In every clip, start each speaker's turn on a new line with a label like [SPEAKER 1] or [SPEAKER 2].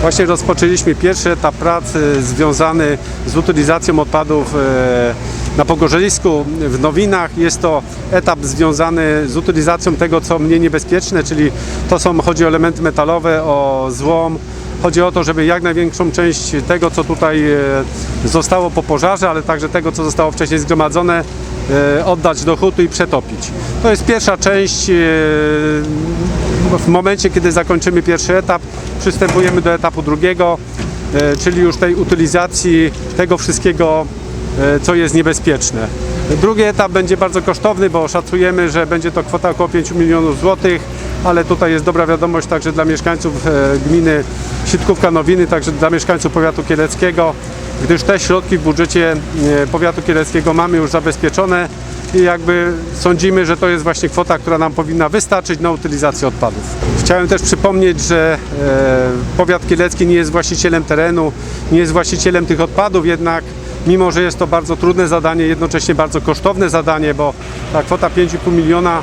[SPEAKER 1] Właśnie rozpoczęliśmy pierwszy etap pracy związany z utylizacją odpadów e, na Pogorzelisku w Nowinach. Jest to etap związany z utylizacją tego, co mniej niebezpieczne, czyli to są, chodzi o elementy metalowe, o złom. Chodzi o to, żeby jak największą część tego, co tutaj e, zostało po pożarze, ale także tego, co zostało wcześniej zgromadzone, e, oddać do hutu i przetopić. To jest pierwsza część. W momencie, kiedy zakończymy pierwszy etap, przystępujemy do etapu drugiego, e, czyli już tej utylizacji tego wszystkiego, e, co jest niebezpieczne. Drugi etap będzie bardzo kosztowny, bo szacujemy, że będzie to kwota około 5 milionów złotych, ale tutaj jest dobra wiadomość także dla mieszkańców e, gminy Sitkówka Nowiny, także dla mieszkańców powiatu kieleckiego, gdyż te środki w budżecie powiatu kieleckiego mamy już zabezpieczone i jakby sądzimy, że to jest właśnie kwota, która nam powinna wystarczyć na utylizację odpadów. Chciałem też przypomnieć, że e, powiat kielecki nie jest właścicielem terenu, nie jest właścicielem tych odpadów, jednak mimo, że jest to bardzo trudne zadanie, jednocześnie bardzo kosztowne zadanie, bo ta kwota 5,5 miliona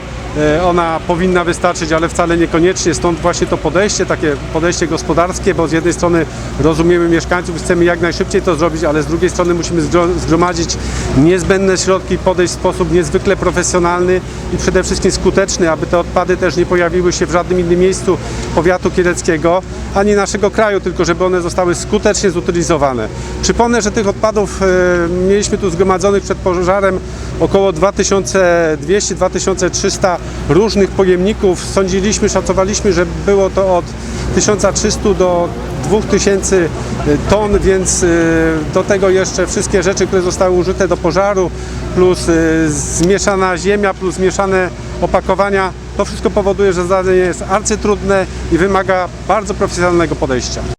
[SPEAKER 1] ona powinna wystarczyć, ale wcale niekoniecznie. Stąd właśnie to podejście, takie podejście gospodarskie, bo z jednej strony rozumiemy mieszkańców i chcemy jak najszybciej to zrobić, ale z drugiej strony musimy zgro- zgromadzić niezbędne środki, podejść w sposób niezwykle profesjonalny i przede wszystkim skuteczny, aby te odpady też nie pojawiły się w żadnym innym miejscu powiatu kieleckiego, ani naszego kraju, tylko żeby one zostały skutecznie zutylizowane. Przypomnę, że tych odpadów e, mieliśmy tu zgromadzonych przed pożarem około 2200-2300 różnych pojemników. Sądziliśmy, szacowaliśmy, że było to od 1300 do 2000 ton, więc y, do tego jeszcze wszystkie rzeczy, które zostały użyte do pożaru, plus zmieszana ziemia, plus zmieszane opakowania, to wszystko powoduje, że zadanie jest arcytrudne i wymaga bardzo profesjonalnego podejścia.